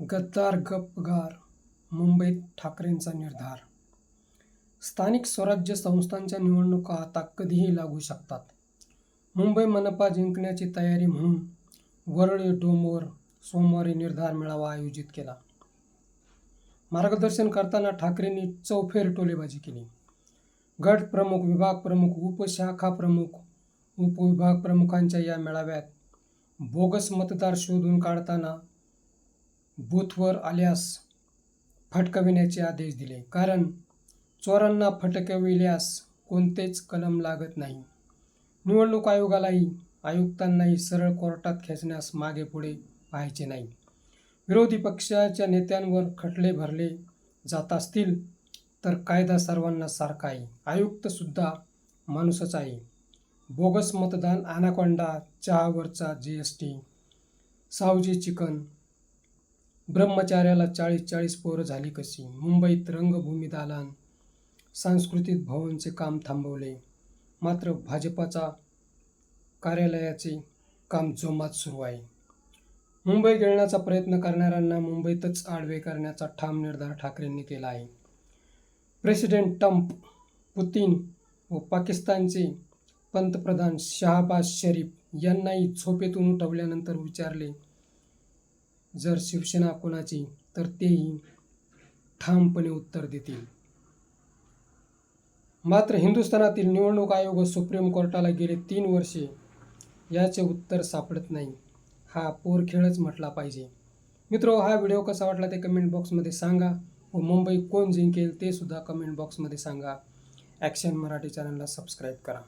गद्दार गपगार मुंबईत ठाकरेंचा निर्धार. स्थानिक स्वराज्य संस्थांच्या निवडणुका आता कधीही लागू शकतात. मुंबई मनपा जिंकण्याची तयारी म्हणून वरळी डोंबर सोमवारी निर्धार मेळावा आयोजित केला. मार्गदर्शन करताना ठाकरेंनी चौफेर टोलेबाजी केली. गट प्रमुख विभाग प्रमुख उपशाखा प्रमुख उपविभाग प्रमुखांच्या या मेळाव्यात बोगस मतदार शोधून काढताना बूथवर आल्यास फटकविण्याचे आदेश दिले. कारण चोरांना फटकविल्यास कोणतेच कलम लागत नाही. निवडणूक आयोगालाही आयुक्तांनाही सरळ कोर्टात खेचण्यास मागे पुढे पाहायचे नाही. विरोधी पक्षाच्या नेत्यांवर खटले भरले जात असतील तर कायदा सर्वांना सारखा आहे. आयुक्तसुद्धा माणूसच आहे. बोगस मतदान anaconda चहावरचा G S T Saoji chicken ब्रह्मचार्याला चाळीस चाळीस पोरं झाली कशी? मुंबईत रंगभूमी दालन सांस्कृतिक भवनचे काम थांबवले. मात्र भाजपाचा कार्यालयाचे काम जोमात सुरू आहे. मुंबई गिळण्याचा प्रयत्न करणाऱ्यांना मुंबईतच आडवे करण्याचा ठाम निर्धार ठाकरेंनी केला आहे. प्रेसिडेंट ट्रम्प पुतीन व पाकिस्तानचे पंतप्रधान शहाबाज शरीफ यांनाही झोपेतून उठवल्यानंतर विचारले जर शिवसेना कोणाची तर तेही ठामपणे उत्तर देतील. मात्र हिंदुस्थानातील निवडणूक आयोग सुप्रीम कोर्टाला गेले तीन वर्षे याचे उत्तर सापडत नाही. हा पोरखेळच म्हटला पाहिजे. मित्रो हा व्हिडिओ कसा वाटला ते कमेंट बॉक्समध्ये सांगा व मुंबई कोण जिंकेल ते सुद्धा कमेंट बॉक्समध्ये सांगा. ॲक्शन मराठी चॅनलला सबस्क्राईब करा.